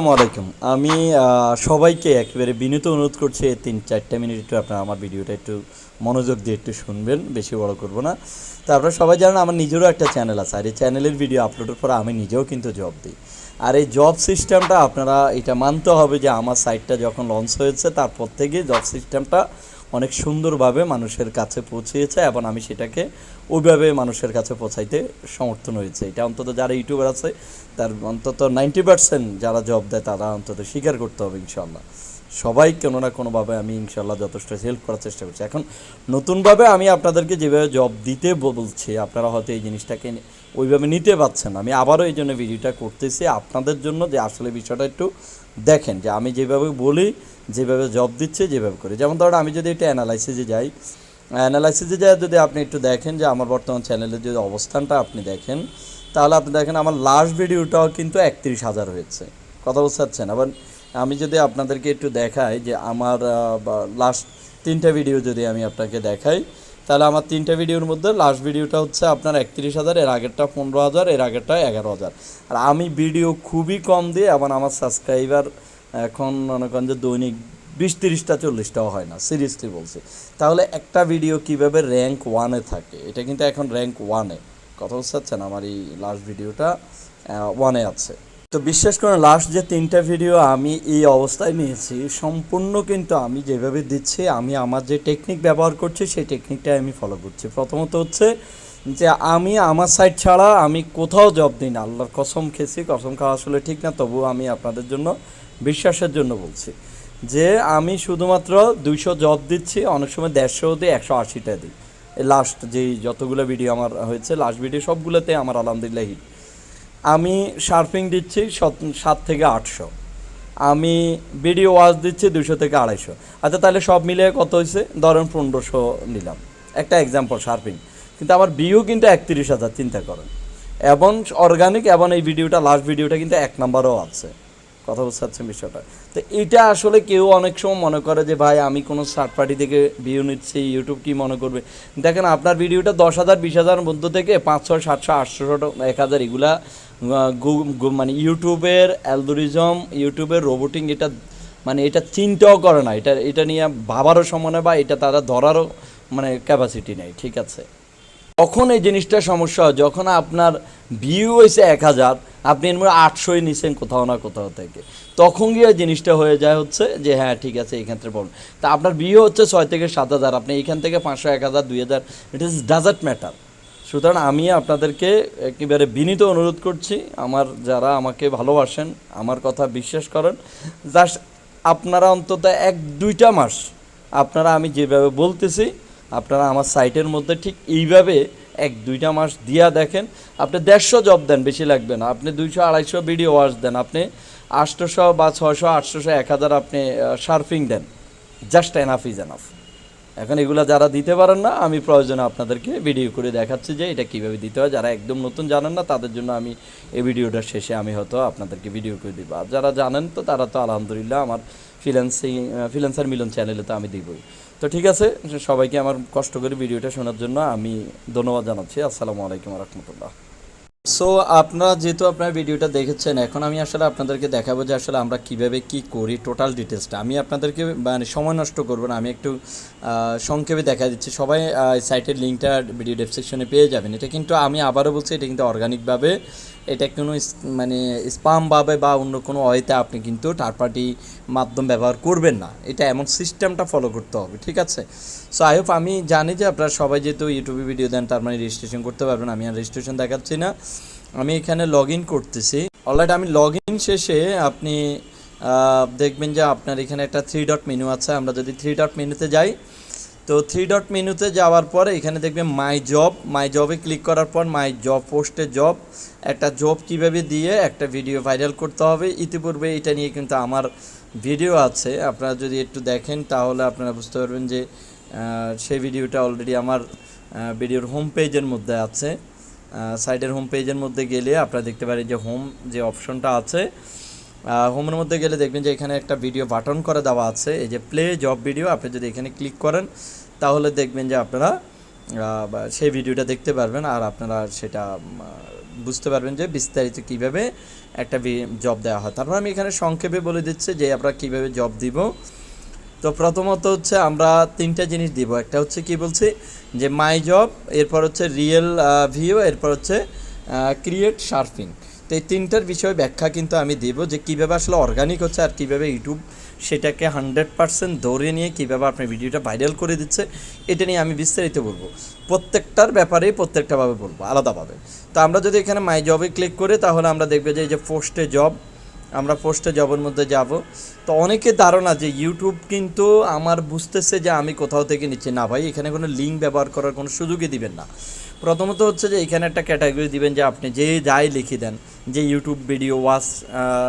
আসসালামু আলাইকুম। আমি সবাইকে একেবারে বিনীত অনুরোধ করছি এই তিন চারটা মিনিট একটু আপনারা আমার ভিডিওটা একটু মনোযোগ দিয়ে একটু শুনবেন, বেশি বড় করব না। তো আপনারা সবাই জানেন আমার নিজেরও একটা চ্যানেল আছে আর এই চ্যানেলের ভিডিও আপলোডের পর আমি নিজেও কিন্তু জব দিই। আর এই জব সিস্টেমটা আপনারা, এটা মানতে হবে যে আমার সাইটটা যখন লঞ্চ হয়েছে, তারপর থেকে জব সিস্টেমটা অনেক সুন্দরভাবে মানুষের কাছে পৌঁছিয়েছে এবং আমি সেটাকে ওইভাবে মানুষের কাছে পৌঁছাইতে সমর্থন হয়েছে। এটা অন্তত যারা ইউটিউবার আছে, তার অন্তত নাইনটি পার্সেন্ট যারা জব দেয়, তারা অন্তত স্বীকার করতে হবে ইনশাল্লাহ সবাই কোনো না কোনোভাবে আমি ইনশাল্লাহ যথেষ্ট হেল্প করার চেষ্টা করছি। এখন নতুনভাবে আমি আপনাদেরকে যেভাবে জব দিতে বলছি, আপনারা হয়তো এই জিনিসটাকে ওইভাবে নিতে পারছেন আমি আবারও এই জন্য ভিডিওটা করতেছি আপনাদের জন্য যে আসলে বিষয়টা একটু দেখেন যে আমি যেভাবে বলি, যেভাবে জব দিচ্ছে, যেভাবে করি। যেমন ধরো আমি যদি এটা অ্যানালাইসিসে যাই অ্যানালাইসিসে যাই যদি আপনি একটু দেখেন যে আমার বর্তমান চ্যানেলের যদি অবস্থানটা আপনি দেখেন, তাহলে আপনি দেখেন আমার লাস্ট ভিডিওটাও কিন্তু একত্রিশ হাজার হয়েছে। কথা বুঝতে পারছেন আবার আমি যদি আপনাদেরকে একটু দেখাই যে আমার লাস্ট তিনটা ভিডিও যদি আমি আপনাকে দেখাই তাহলে আমার তিনটা ভিডিওর মধ্যে লাস্ট ভিডিওটা হচ্ছে আপনার একত্রিশ হাজার, এর আগেরটা পনেরো হাজার, এর আগেরটা এগারো হাজার। আর আমি ভিডিও খুবই কম দিয়ে আমার আমার সাবস্ক্রাইবার এখন মনে করেন যে দৈনিক বিশ তিরিশটা, চল্লিশটাও হয় না সিরিয়াসলি বলছি। তাহলে একটা ভিডিও কীভাবে র্যাঙ্ক ওয়ানে থাকে? এটা কিন্তু এখন র্যাঙ্ক ওয়ানে কথা বুঝতে পারছেন? আমার এই লাস্ট ভিডিওটা ওয়ানে আছে। তো বিশ্বাস করেন লাস্ট যে তিনটা ভিডিও আমি এই অবস্থায় নিয়েছি, সম্পূর্ণ কিন্তু আমি যেভাবে দিচ্ছি, আমি আমার যে টেকনিক ব্যবহার করছি, সেই টেকনিকটাই আমি ফলো করছি। প্রথমত হচ্ছে যে আমি আমার সাইড ছাড়া আমি কোথাও জব দিই না। আল্লাহর কসম খেয়েছি, কসম খাওয়া আসলে ঠিক না তবুও আমি আপনাদের জন্য বিশ্বাসের জন্য বলছি যে আমি শুধুমাত্র দুইশো জব দিচ্ছি, অনেক সময় দেড়শো দিই, একশো আশিটা দিই। লাস্ট যেই যতগুলো ভিডিও আমার হয়েছে লাস্ট ভিডিও সবগুলোতে আমার আলহামদুলিল্লাহ হিট আমি শার্পিং দিচ্ছি সত- থেকে আটশো। আমি ভিডিও ওয়াচ দিচ্ছি দুশো থেকে আড়াইশো। আচ্ছা তাহলে সব মিলে কত হয়েছে ধরেন পনেরোশো নিলাম। একটা এক্সাম্পল শার্পিং কিন্তু আমার বিউ কিন্তু একত্রিশ হাজার, চিন্তা করেন। এবং অর্গানিক এবং এই ভিডিওটা লাস্ট ভিডিওটা কিন্তু এক নাম্বারও আছে। কথা বুঝতে পারছেন বিষয়টা। তো এটা আসলে কেউ অনেক সময় মনে করে যে, ভাই, আমি কোনো থার্ড পার্টি থেকে ভিউ নিচ্ছি ইউটিউব কি মনে করবে? দেখেন, আপনার ভিডিওটা দশ হাজার, বিশ হাজার মধ্য থেকে পাঁচশো সাতশো আটশো এক হাজার এগুলা মানে ইউটিউবের অ্যালগোরিজম ইউটিউবের রোবোটিং এটা মানে এটা চিন্তাও করে না। এটা এটা নিয়ে ভাবারও সময় বা এটা তারা ধরারও মানে ক্যাপাসিটি নেই ঠিক আছে? তখন এই জিনিসটা সমস্যা হয়। যখন আপনার ভিউ হয়েছে এক হাজার, আপনি এর মধ্যে আটশোই নিছেন কোথাও না কোথাও থেকে। তখন গিয়ে জিনিসটা হয়ে যায় হচ্ছে যে হ্যাঁ ঠিক আছে এই ক্ষেত্রে বলুন তা আপনার ভিউ হচ্ছে ছয় থেকে সাত হাজার, আপনি এইখান থেকে পাঁচশো, এক হাজার, দুই হাজার ইট ইজ ডাজেন্ট ম্যাটার সুতরাং আমি আপনাদেরকে একেবারে বিনীত অনুরোধ করছি, আমার যারা আমাকে ভালোবাসেন, আমার কথা বিশ্বাস করেন জাস্ট আপনারা অন্তত এক দুইটা মাস, আপনারা আমি যেভাবে বলতেছি আপনারা আমার সাইটের মধ্যে ঠিক এইভাবে এক, দুইটা মাস দিয়া দেখেন, আপনি দেড়শো জব দেন, বেশি লাগবে না। আপনি দুইশো, আড়াইশো ভিডিও ওয়াশ দেন, আপনি আটশোশো বা ছয়শো, আটশোশো, এক হাজার আপনি সার্ফিং দেন। জাস্ট এনাফ ইজ এনাফ এখন এগুলা যারা দিতে পারেন না, আমি প্রয়োজনে আপনাদেরকে ভিডিও করে দেখাচ্ছি যে এটা কীভাবে দিতে হয়। যারা একদম নতুন জানেন না, তাদের জন্য আমি এই ভিডিওটার শেষে আমি হয়তো আপনাদেরকে ভিডিও করে দিব। আর যারা জানেন তো, তারা তো আলহামদুলিল্লাহ আমার ফিলেন্সিং ফিলেন্সার মিলন চ্যানেলে তো আমি দিবই। তো ঠিক আছে, সবাইকে আমার কষ্ট করে ভিডিওটা শোনার জন্য আমি ধন্যবাদ জানাচ্ছি। আসসালামু আলাইকুম রহমতুল্লাহ। সো আপনারা যেহেতু আপনার ভিডিওটা দেখেছেন, এখন আমি আসলে আপনাদেরকে দেখাবো যে আসলে আমরা কীভাবে কি করি টোটাল ডিটেলসটা আমি আপনাদেরকে মানে সময় নষ্ট করব না, আমি একটু সংক্ষেপে দেখা দিচ্ছি। সবাই সাইটের লিঙ্কটা ভিডিও ডেসক্রিপশনে পেয়ে যাবেন। এটা কিন্তু আমি আবারও বলছি, এটা কিন্তু অর্গানিকভাবে এটা কোনো মানে স্পামভাবে বা অন্য কোনো ওয়েতে আপনি কিন্তু থার্ড পার্টি মাধ্যম ব্যবহার করবেন না। এটা এমন সিস্টেমটা ফলো করতে হবে, ঠিক আছে? সো আই হোপ আমি জানি যে আপনারা সবাই যেহেতু ইউটিউবে ভিডিও দেন, তার মানে রেজিস্ট্রেশন করতে পারবেন, আমি আর রেজিস্ট্রেশন দেখাচ্ছি না। আমি এখানে লগ ইন করতেছি। অলরাইট আমি লগ ইন শেষে আপনি দেখবেন যে আপনার এখানে একটা থ্রি ডট মেনু আছে, আমরা যদি থ্রি ডট মেনুতে যাই তো থ্রি ডট মেনুতে যাওয়ার পরে এখানে দেখবেন মাই জব মাই জবে ক্লিক করার পর মাই জব পোস্টে জব একটা জব কীভাবে দিয়ে একটা ভিডিও ভাইরাল করতে হবে। ইতিপূর্বে এটা নিয়ে কিন্তু আমার ভিডিও আছে। আপনারা যদি একটু দেখেন তাহলে আপনারা বুঝতে পারবেন যে সেই ভিডিওটা অলরেডি আমার ভিডিওর হোম পেজের মধ্যে আছে। সাইডের হোম পেজের মধ্যে গেলে আপনারা দেখতে পারেন যে হোম যে অপশনটা আছে হোমের মধ্যে গেলে দেখবেন যে এখানে একটা ভিডিও বাটন করে দেওয়া আছে। এই যে প্লে জব ভিডিও আপনি যদি এখানে ক্লিক করেন, তাহলে দেখবেন যে আপনারা সেই ভিডিওটা দেখতে পারবেন আর আপনারা সেটা বুঝতে পারবেন যে বিস্তারিত কীভাবে একটা জব দেওয়া হয়। তারপর আমি এখানে সংক্ষেপে বলে দিচ্ছি যে আমরা কীভাবে জব দিব। তো প্রথমত হচ্ছে আমরা তিনটা জিনিস দিব। একটা হচ্ছে কি বলছি? যে মাই জব এরপর হচ্ছে রিয়েল ভিউ এরপর হচ্ছে ক্রিয়েট সার্ফিং তো এই তিনটার বিষয়ে ব্যাখ্যা কিন্তু আমি দিব যে কীভাবে আসলে অর্গানিক হচ্ছে আর কীভাবে ইউটিউব সেটাকে হান্ড্রেড পার্সেন্ট ধরে নিয়ে কীভাবে আপনার ভিডিওটা ভাইরাল করে দিচ্ছে, এটা নিয়ে আমি বিস্তারিত বলব। প্রত্যেকটার ব্যাপারেই প্রত্যেকটাভাবে বলব, আলাদাভাবে। তো আমরা যদি এখানে মাই জবে ক্লিক করি, তাহলে আমরা দেখব যে এই যে পোস্টে জব আমরা পোস্টে জবের মধ্যে যাব। তো অনেকে ধারণা যে ইউটিউব কিন্তু আমার বুঝতেছে যে আমি কোথাও থেকে নিচ্ছি। না ভাই, এখানে কোনো লিঙ্ক ব্যবহার করার কোনো সুযোগই দিবেন না। প্রথমত হচ্ছে যে এখানে একটা ক্যাটাগরি দিবেন যে আপনি যে যাই লিখে দেন, যে YouTube video watch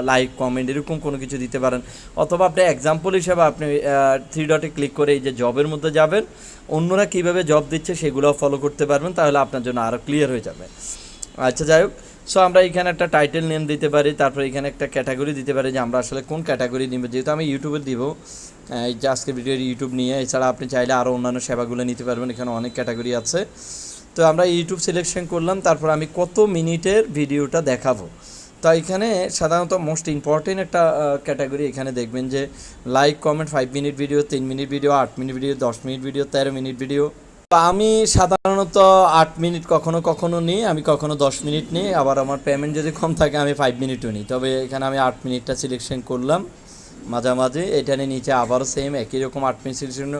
like comment এরকম কোনো কিছু দিতে পারেন। অথবা আপনি এক্সাম্পল হিসাবে আপনি থ্রি ডটে ক্লিক করে এই যে জবের মধ্যে যাবেন, অন্যরা কীভাবে জব দিচ্ছে সেগুলোও ফলো করতে পারবেন, তাহলে আপনার জন্য আরও ক্লিয়ার হয়ে যাবে। আচ্ছা যাই হোক। সো আমরা এখানে একটা টাইটেল নেম দিতে পারি, তারপর এখানে একটা ক্যাটাগরি দিতে পারি যে আমরা আসলে কোন ক্যাটাগরি নিব। যেহেতু আমি ইউটিউবে দিব এই যে আজকে ভিডিও ইউটিউব নিয়ে, এছাড়া আপনি চাইলে আরও অন্যান্য সেবাগুলো নিতে পারবেন, এখানে অনেক ক্যাটাগরি আছে। তো আমরা ইউটিউব সিলেকশন করলাম, তারপর আমি কত মিনিটের ভিডিওটা দেখাবো। তো এখানে সাধারণত মোস্ট ইম্পর্টেন্ট একটা ক্যাটাগরি এখানে দেখবেন যে like comment five minute video তিন মিনিট ভিডিও আট মিনিট ভিডিও দশ মিনিট ভিডিও তেরো মিনিট ভিডিও আমি সাধারণত আট মিনিট কখনো কখনো নিই, আমি কখনো দশ মিনিট নিই, আবার আমার পেমেন্ট যদি কম থাকে আমি ফাইভ মিনিটও নিই। তবে এখানে আমি আট মিনিটটা সিলেকশন করলাম। মাঝামাঝি, এটা নিয়ে নিচে আবারও সেম একই রকম আট মিনিট সিলেকশন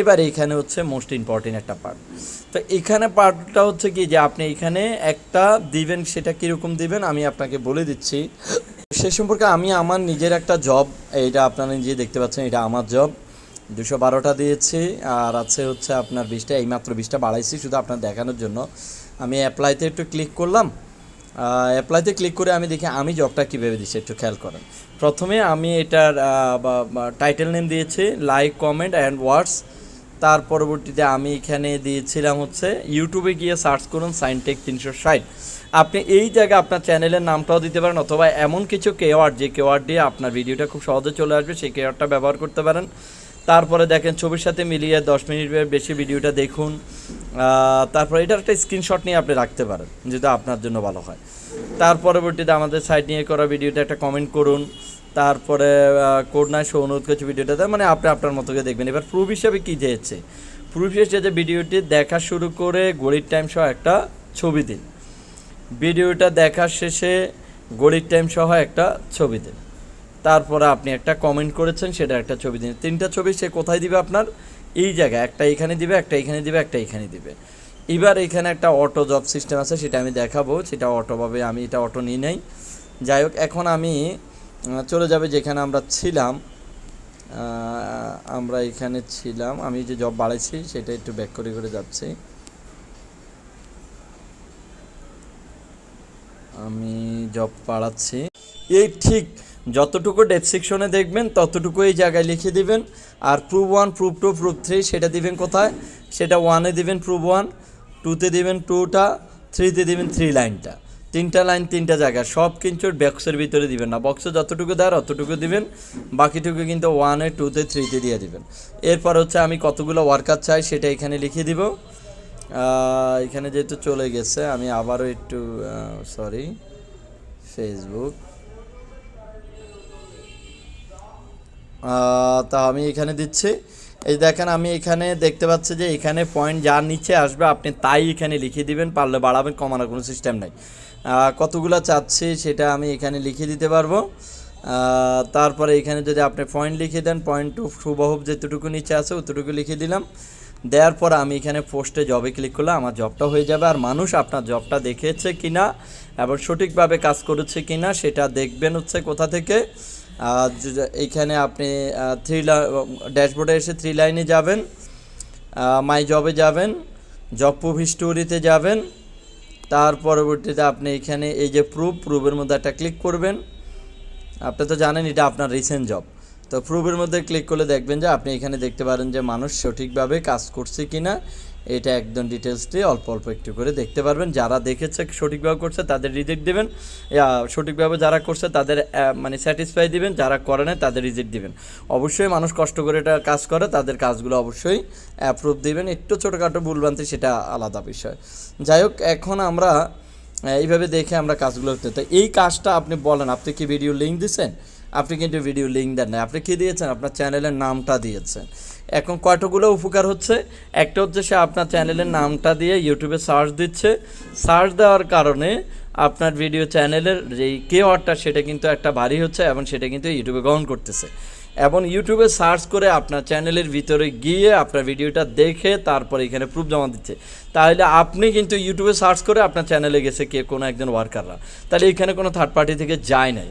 এবার এখানে হচ্ছে মোস্ট ইম্পর্টেন্ট একটা পার্ট তো এখানে পার্টটা হচ্ছে কি যে আপনি এখানে একটা দিবেন, সেটা কীরকম দিবেন, আমি আপনাকে বলে দিচ্ছি। সে সম্পর্কে আমি আমার নিজের একটা জব এইটা আপনারা নিজে দেখতে পাচ্ছেন, এটা আমার জব দুশো বারোটা দিয়েছি, আর আছে হচ্ছে আপনার বিশটা, এইমাত্র বিশটা বাড়াইছি শুধু আপনার দেখানোর জন্য। আমি অ্যাপ্লাইতে একটু ক্লিক করলাম। অ্যাপ্লাইতে ক্লিক করে আমি দেখি আমি জবটা কীভাবে দিচ্ছি, একটু খেয়াল করেন। প্রথমে আমি এটার টাইটেল নেম দিয়েছি লাইক কমেন্ট অ্যান্ড ওয়ার্ডস তার পরবর্তীতে আমি এখানে দিয়েছিলাম হচ্ছে ইউটিউবে গিয়ে সার্চ করুন সাইনটেক তিনশো ষাট। আপনি এই জায়গায় আপনার চ্যানেলের নামটাও দিতে পারেন, অথবা এমন কিছু কেওয়ার্ড যে কেওয়ার্ড দিয়ে আপনার ভিডিওটা খুব সহজে চলে আসবে, সেই কেওয়ার্ডটা ব্যবহার করতে পারেন। তারপরে দেখেন ছবির সাথে মিলিয়ে দশ মিনিটের বেশি ভিডিওটা দেখুন। তারপরে এটার একটা স্ক্রিনশট নিয়ে আপনি রাখতে পারেন, যেটা আপনার জন্য ভালো হয়। তার পরবর্তীতে আমাদের সাইড নিয়ে করা ভিডিওটা একটা কমেন্ট করুন। তারপরে কোড নাই শো অনুরোধ করছে ভিডিওটাতে মানে আপনি আপনার মতো করে দেখবেন। এবার প্রুফ হিসাবে কী চেয়েছে প্রুফ হিসেবে ভিডিওটি দেখা শুরু করে গড়ির টাইম সহ একটা ছবি দিন। ভিডিওটা দেখার শেষে গড়ির টাইম সহ একটা ছবি দিন। তারপরে আপনি একটা কমেন্ট করেছেন, সেটা একটা ছবি দিন। তিনটা ছবি সে কোথায় দিবে আপনার? এই জায়গায়, একটা এখানে দিবে, একটা এখানে দিবে, একটা এখানে দিবে। এবার এখানে একটা অটো জব সিস্টেম আছে, সেটা আমি দেখাবো। সেটা অটোভাবে আমি এটা অটো নিয়ে নাই। যাই হোক, এখন আমি চলে যাবে যেখানে আমরা ছিলাম। আমরা এখানে ছিলাম। আমি যে জব বাড়াইছি, সেটা একটু ব্যাক করে করে যাচ্ছি। আমি জব বাড়াচ্ছি। এই ঠিক যতটুকু ডেসক্রিপশনে দেখবেন ততটুকু এই জায়গায় লিখে দিবেন। আর prove one prove two prove three সেটা দিবেন কোথায়? সেটা ওয়ানে দিবেন প্রুভ ওয়ান টুতে দিবেন টুটা থ্রিতে দিবেন থ্রি লাইনটা তিনটা লাইন তিনটা জায়গায় সব কিন্তু বক্সের ভিতরে দিবেন না। বক্সে যতটুকু দেয় অতটুকু দিবেন। বাকিটুকু কিন্তু ওয়ানে টুতে থ্রিতে দিয়ে দিবেন। এরপর হচ্ছে আমি কতগুলো ওয়ার্কার চাই, সেটা এখানে লিখে দিব। এখানে যেহেতু চলে গেছে, আমি আবারও একটু সরি ফেসবুক তা আমি এখানে দিচ্ছি। এই দেখেন, আমি এখানে দেখতে পাচ্ছি যে এখানে পয়েন্ট যার নিচে আসবে, আপনি তাই এখানে লিখে দিবেন, পারলে বাড়াবেন, কমানোর কোনো সিস্টেম নাই। কতগুলো চাচ্ছি সেটা আমি এখানে লিখে দিতে পারব। তারপরে এখানে যদি আপনি পয়েন্ট লিখে দেন পয়েন্ট টু সুবহব যেতটুকু নিচে আছে অতটুকু লিখে দিলাম। দেওয়ার পর আমি এখানে পোস্টে জবে ক্লিক করলে আমার জবটা হয়ে যাবে। আর মানুষ আপনার জবটা দেখেছে কিনা, এবং সঠিকভাবে কাজ করেছে কিনা, সেটা দেখবেন হচ্ছে কোথা থেকে। এইখানে আপনি থ্রি ড্যাশবোর্ডে এসে থ্রি লাইনে যাবেন মাই জবে যাবেন জব প্রুফ হিস্টোরিতে যাবেন, তার পরবর্তীতে আপনি এখানে এই যে প্রুফ প্রুফের মধ্যে একটা ক্লিক করবেন। আপনি তো জানেন এটা আপনার রিসেন্ট জব তো প্রুফের মধ্যে ক্লিক করলে দেখবেন যে আপনি এখানে দেখতে পারেন যে মানুষ সঠিকভাবে কাজ করছে কি না এটা একদম ডিটেলসটি অল্প অল্প একটু করে দেখতে পারবেন। যারা দেখেছে সঠিকভাবে করছে, তাদের রিজেক্ট দেবেন। সঠিকভাবে যারা করছে, তাদের মানে স্যাটিসফাই দিবেন। যারা করে না তাদের রিজেক্ট দিবেন। অবশ্যই মানুষ কষ্ট করে এটা কাজ করে, তাদের কাজগুলো অবশ্যই অ্যাপ্রুভ দিবেন। একটু ছোটোখাটো ভুলভ্রান্তি, সেটা আলাদা বিষয়। যাই হোক, এখন আমরা এইভাবে দেখে আমরা কাজগুলো করতে তো এই কাজটা আপনি বলেন, আপনি কি ভিডিও লিঙ্ক দিচ্ছেন আপনি কিন্তু ভিডিও লিঙ্ক দেন না আপনি কী দিয়েছেন? আপনার চ্যানেলের নামটা দিয়েছেন। এখন কয়টাগুলো উপকার হচ্ছে? একটা হচ্ছে সে আপনার চ্যানেলের নামটা দিয়ে ইউটিউবে সার্চ দিচ্ছে। সার্চ দেওয়ার কারণে আপনার ভিডিও চ্যানেলের যেই কেওয়ার্ডটা সেটা কিন্তু একটা ভারী হচ্ছে এবং সেটা কিন্তু ইউটিউবে গ্রহণ করতেছে। এবং ইউটিউবে সার্চ করে আপনার চ্যানেলের ভিতরে গিয়ে আপনার ভিডিওটা দেখে তারপরে এখানে প্রুফ জমা দিচ্ছে। তাহলে আপনি কিন্তু ইউটিউবে সার্চ করে আপনার চ্যানেলে গেছে কে, কোনো একজন ওয়ার্কাররা তাহলে এখানে কোনো থার্ড পার্টি থেকে যায় নাই।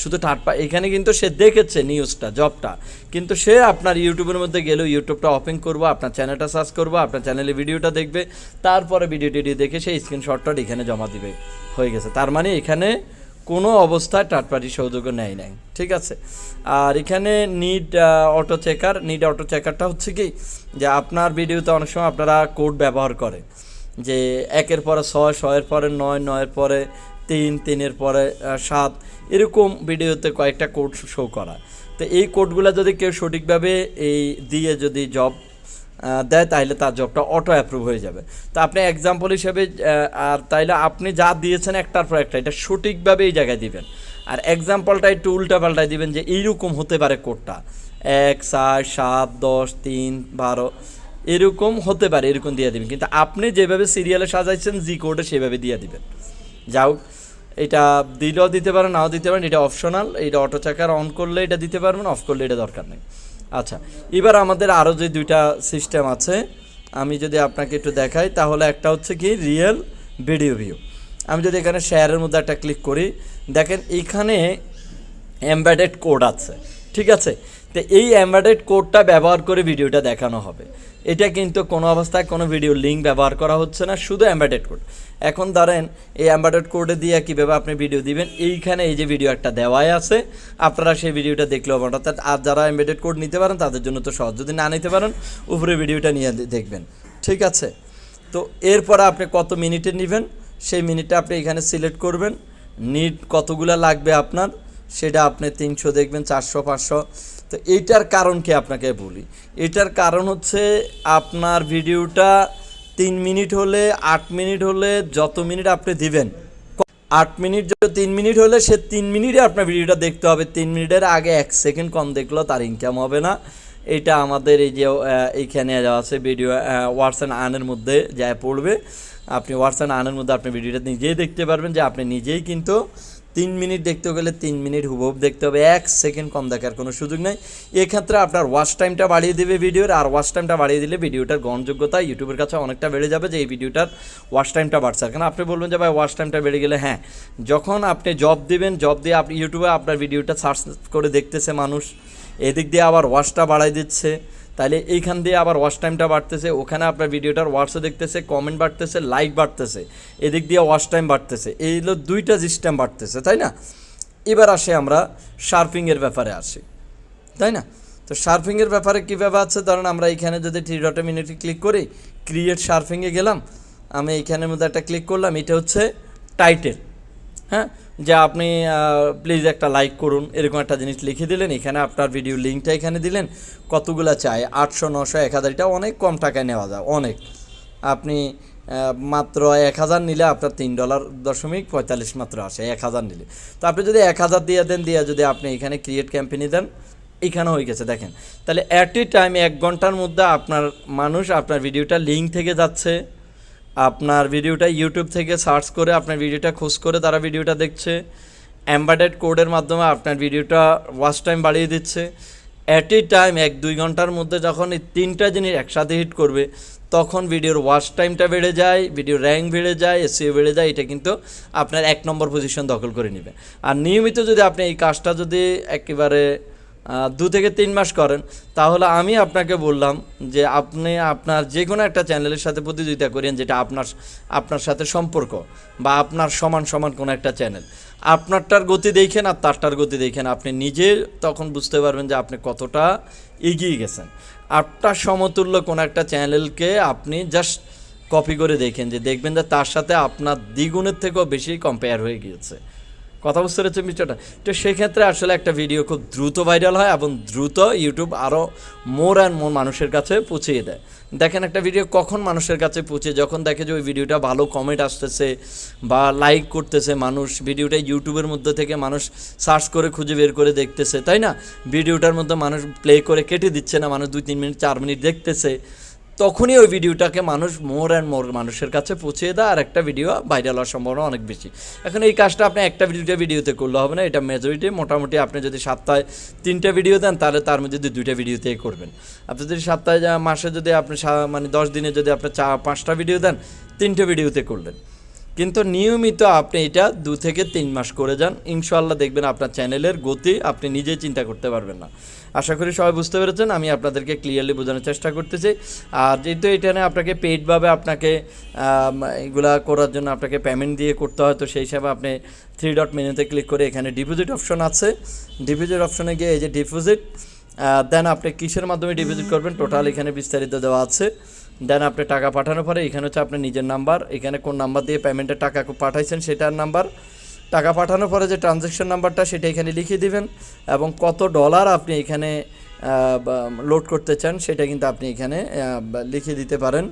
শুধু পা এখানে কিন্তু সে দেখেছে নিউজটা জবটা কিন্তু সে আপনার ইউটিউবের মধ্যে গেলেও ইউটিউবটা ওপেন করব, আপনার চ্যানেলটা সার্চ করব, আপনার চ্যানেলে ভিডিওটা দেখবে, তারপরে ভিডিও টিডিও দেখে সেই স্ক্রিনশটটা এখানে জমা দিবে, হয়ে গেছে। তার মানে এখানে কোনো অবস্থায় থার্ড পার্টি সৌযোগ্য নেয় নাই, ঠিক আছে? আর এখানে need auto checker need auto চেকারটা হচ্ছে কি, যে আপনার ভিডিওতে অনেক সময় আপনারা কোড ব্যবহার করে, যে একের পরে ছয়, ছয়ের পরে নয়, নয়ের পরে তিন, তিনের পরে সাত, এরকম ভিডিওতে কয়েকটা কোড শো করা। তো এই কোডগুলো যদি কেউ সঠিকভাবে এই দিয়ে যদি জব দেয়, তাহলে তার জবটা অটো অ্যাপ্রুভ হয়ে যাবে। তো আপনি এক্সাম্পল হিসেবে আর তাইলে আপনি যা দিয়েছেন একটার পর একটা, এটা সঠিকভাবে এই জায়গায় দিবেন। আর এক্সাম্পলটা একটু উল্টা পাল্টায় দিবেন যে এইরকম হতে পারে কোডটা। এক, চার, সাত, দশ, তিন, বারো, এরকম হতে পারে, এরকম দিয়ে দিবেন। কিন্তু আপনি যেভাবে সিরিয়ালে সাজাইছেন জি কোডে সেভাবে দিয়ে দিবেন। যাও। এটা দিলেও দিতে পারেন নাও দিতে পারেন এটা অপশনাল এটা অটো চাকার অন করলে এটা দিতে পারবেন অফ করলে এটা দরকার নেই। আচ্ছা এবার আমাদের আরও যে দুইটা সিস্টেম আছে, আমি যদি আপনাকে একটু দেখাই, তাহলে একটা হচ্ছে কি রিয়েল ভিডিও ভিউ আমি যদি এখানে শেয়ারের মধ্যে একটা ক্লিক করি, দেখেন এইখানে এমবেডেড কোড আছে, ঠিক আছে? তো এই এমবেডেড কোডটা ব্যবহার করে ভিডিওটা দেখানো হবে। এটা কিন্তু কোনো অবস্থায় কোনো ভিডিও লিঙ্ক ব্যবহার করা হচ্ছে না, শুধু এমবেডেড কোড এখন ধরেন এই এমবেডেড কোডে দিয়ে কীভাবে আপনি ভিডিও দিবেন, এইখানে এই যে ভিডিও একটা দেওয়াই আছে। আপনারা সেই ভিডিওটা দেখলেও অর্থাৎ আর যারা এমবেডেড কোড নিতে পারেন, তাদের জন্য তো সহজ। যদি না নিতে পারেন, উপরে ভিডিওটা নিয়ে দেখবেন। ঠিক আছে? তো এরপরে আপনি কত মিনিটে নেবেন? সেই মিনিটটা আপনি এখানে সিলেক্ট করবেন। নিট কতগুলো লাগবে আপনার? সেটা আপনি তিনশো দেখবেন, চারশো, পাঁচশো। তো এইটার কারণ কি আপনাকে বলি? এটার কারণ হচ্ছে আপনার ভিডিওটা তিন মিনিট হলে, আট মিনিট হলে যত মিনিট আপনি দিবেন, আট মিনিট যদি তিন মিনিট হলে, সে তিন মিনিটে আপনার ভিডিওটা দেখতে হবে। তিন মিনিটের আগে এক সেকেন্ড কম দেখলেও তার ইনকাম হবে না। এটা আমাদের এই যে এইখানে আছে ভিডিও ওয়ার্স অ্যান্ড আর্নের মধ্যে যা পড়বে। আপনি ওয়ার্স অ্যান্ড আর্নের মধ্যে আপনি ভিডিওটা নিজেই দেখতে পারবেন যে আপনি নিজেই কিন্তু তিন মিনিট দেখতে গেলে তিন মিনিট হুবহুব দেখতে হবে। এক সেকেন্ড কম দেখার কোনো সুযোগ নেই। এক্ষেত্রে আপনার ওয়াচ টাইমটা বাড়িয়ে দেবে ভিডিওর আর ওয়াচ টাইমটা বাড়িয়ে দিলে ভিডিওটার গ্রহণযোগ্যতা ইউটিউবের কাছে অনেকটা বেড়ে যাবে যে এই ভিডিওটার ওয়াচ টাইমটা বাড়ছে। কারণ আপনি বলবেন যে, ভাই ওয়াচ টাইমটা বেড়ে গেলে হ্যাঁ। যখন আপনি জব দিবেন জব দিয়ে আপনি ইউটিউবে আপনার ভিডিওটা সার্চ করে দেখতেছে মানুষ। এদিক দিয়ে আবার ওয়াচটা বাড়াই দিচ্ছে। তাহলে এইখান দিয়ে আবার ওয়াচ টাইমটা বাড়তেছে, ওখানে আপনার ভিডিওটার ওয়াটসও দেখতেছে কমেন্ট বাড়তেছে লাইক বাড়তেছে, এদিক দিয়ে ওয়াচ টাইম বাড়তেছে, এই হলো দুইটা সিস্টেম বাড়তেছে, তাই না? এবার আসে আমরা শার্পিংয়ের ব্যাপারে আসি, তাই না? তো শার্পিংয়ের ব্যাপারে কীভাবে আছে? ধরেন আমরা এখানে যদি থ্রি ডটে মিনিটে ক্লিক করি ক্রিয়েট শার্পিংয়ে গেলাম, আমি এইখানের মধ্যে একটা ক্লিক করলাম, এটা হচ্ছে টাইটেল হ্যাঁ? যে আপনি প্লিজ একটা লাইক করুন, এরকম একটা জিনিস লিখে দিলেন, এখানে আপনার ভিডিও লিঙ্কটা এখানে দিলেন, কতগুলো চাই? আটশো নশো এক হাজার, এটা অনেক কম টাকায় নেওয়া যায়, অনেক। আপনি মাত্র এক হাজার নিলে আপনার তিন ডলার দশমিক পঁয়তাল্লিশ মাত্র আসে, এক হাজার নিলে। তো আপনি যদি এক হাজার দিয়ে দেন, দিয়ে যদি আপনি এখানে ক্রিয়েট ক্যাম্পেনি দেন এখানে হয়ে গেছে, দেখেন। তাহলে অ্যাট এ টাইম এক ঘণ্টার মধ্যে আপনার মানুষ, আপনার ভিডিওটা লিঙ্ক থেকে যাচ্ছে। আপনার ভিডিওটা ইউটিউব থেকে সার্চ করে আপনার ভিডিওটা খোঁজ করে তারা ভিডিওটা দেখছে। অ্যাম্বাডেড কোডের মাধ্যমে আপনার ভিডিওটা ওয়াচ টাইম বাড়িয়ে দিচ্ছে। অ্যাট এ টাইম এক, দুই ঘণ্টার মধ্যে যখন এই তিনটা জিনিস একসাথে হিট করবে, তখন ভিডিওর ওয়াচ টাইমটা বেড়ে যায় ভিডিও র্যাঙ্ক বেড়ে যায় এসিও বেড়ে যায়, এটা কিন্তু আপনার এক নম্বর পজিশন দখল করে নেবে। আর নিয়মিত যদি আপনি এই কাজটা যদি একেবারে দু থেকে তিন মাস করেন, তাহলে আমি আপনাকে বললাম যে আপনি আপনার যে কোনো একটা চ্যানেলের সাথে প্রতিযোগিতা করেন যেটা আপনার আপনার সাথে সম্পর্ক বা আপনার সমান সমান কোনো একটা চ্যানেল। আপনারটার গতি দেখেন আর তারটার গতি দেখেন। আপনি নিজে তখন বুঝতে পারবেন যে আপনি কতটা এগিয়ে গেছেন। আপনার সমতুল্য কোনো একটা চ্যানেলকে আপনি জাস্ট কপি করে দেখেন যে দেখবেন যে তার সাথে আপনার দ্বিগুণের থেকেও বেশি কম্পেয়ার হয়ে গিয়েছে। কথা বুঝতে পেরেছেন বিষয়টা তো সেই ক্ষেত্রে আসলে একটা ভিডিও খুব দ্রুত ভাইরাল হয় এবং দ্রুত ইউটিউব আরও মোর অ্যান্ড মোর মানুষের কাছে পৌঁছিয়ে দেয়। দেখেন একটা ভিডিও কখন মানুষের কাছে পৌঁছে, যখন দেখে যে ওই ভিডিওটা ভালো কমেন্ট আসতেছে বা লাইক করতেছে মানুষ ভিডিওটা ইউটিউবের মধ্যে থেকে মানুষ সার্চ করে খুঁজে বের করে দেখতেছে, তাই না? ভিডিওটার মধ্যে মানুষ প্লে করে কেটে দিচ্ছে না, মানুষ দুই, তিন মিনিট চার মিনিট দেখতেছে। তখনই ওই ভিডিওটাকে মানুষ মোর অ্যান্ড মোর মানুষের কাছে পৌঁছে দেয়, আর একটা ভিডিও ভাইরাল হওয়ার সম্ভাবনা অনেক বেশি। এখন এই কাজটা আপনি একটা ভিডিওটা ভিডিওতে করলে হবে না, এটা মেজরিটি মোটামুটি আপনি যদি সপ্তাহে তিনটা ভিডিও দেন, তাহলে তার মধ্যে যদি দুইটা ভিডিওতেই করবেন। আপনি যদি সপ্তাহে মাসে যদি আপনি মানে দশ দিনে যদি আপনি চা পাঁচটা ভিডিও দেন, তিনটে ভিডিওতে করলেন। কিন্তু নিয়মিত আপনি এটা দু থেকে তিন মাস করে যান। ইনশাল্লাহ দেখবেন আপনার চ্যানেলের গতি আপনি নিজেই চিন্তা করতে পারবেন না। আশা করি সবাই বুঝতে পেরেছেন, আমি আপনাদেরকে ক্লিয়ারলি বোঝানোর চেষ্টা করতেছি। আর যেহেতু এখানে আপনাকে পেইডভাবে আপনাকে এগুলা করার জন্য আপনাকে পেমেন্ট দিয়ে করতে হয়, তো সেই হিসাবে আপনি থ্রি ডট মেনুতে ক্লিক করে এখানে ডিপোজিট অপশন আছে। ডিপোজিট অপশনে গিয়ে এই যে ডিপোজিট দেন আপনি কিসের মাধ্যমে ডিপোজিট করবেন টোটাল এখানে বিস্তারিত দেওয়া আছে। দেন আপনি টাকা পাঠানোর পরে এখানে হচ্ছে আপনার নিজের নাম্বার এখানে কোন নাম্বার দিয়ে পেমেন্টের টাকা পাঠাইছেন সেটার নাম্বার। টাকা পাঠানোর পরে যে ট্রানজ্যাকশন নাম্বারটা সেটা এখানে লিখে দিবেন এবং কত ডলার আপনি এখানে লোড করতে চান সেটা কিন্তু আপনি এখানে আহ, বা- লিখে দিতে পারেন।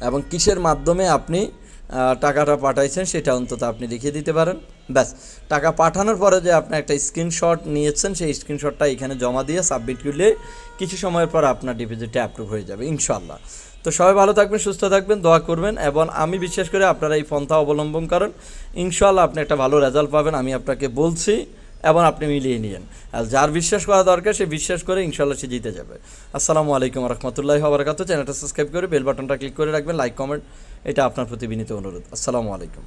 এবং কিসের মাধ্যমে আপনি টাকাটা পাঠাইছেন সেটা অন্তত আপনি লিখে দিতে পারেন। ব্যাস, টাকা পাঠানোর পরে যে আপনি একটা স্ক্রিনশট নিয়েছেন, সেই স্ক্রিনশটটা এখানে জমা দিয়ে সাবমিট করলে কিছু সময়ের পর আপনার ডিপোজিটটা অ্যাপ্রুভ হয়ে যাবে ইনশাল্লাহ তো সবাই ভালো থাকবেন, সুস্থ থাকবেন, দোয়া করবেন এবং আমি বিশ্বাস করি আপনারা এই পন্থা অবলম্বন করেন। ইনশাল্লাহ আপনি একটা ভালো রেজাল্ট পাবেন, আমি আপনাকে বলছি এবং আপনি মিলিয়ে নিয়েন। আর যার বিশ্বাস করা দরকার, সে বিশ্বাস করে ইনশাল্লাহ সে জিতে যাবে। আসসালামু আলাইকুম রহমতুল্লাহ বারকাত চ্যানেলটা সাবস্ক্রাইব করে বেল বাটনটা ক্লিক করে রাখবেন লাইক কমেন্ট এটা আপনার প্রতি বিনীত অনুরোধ। আসসালামু আলাইকুম।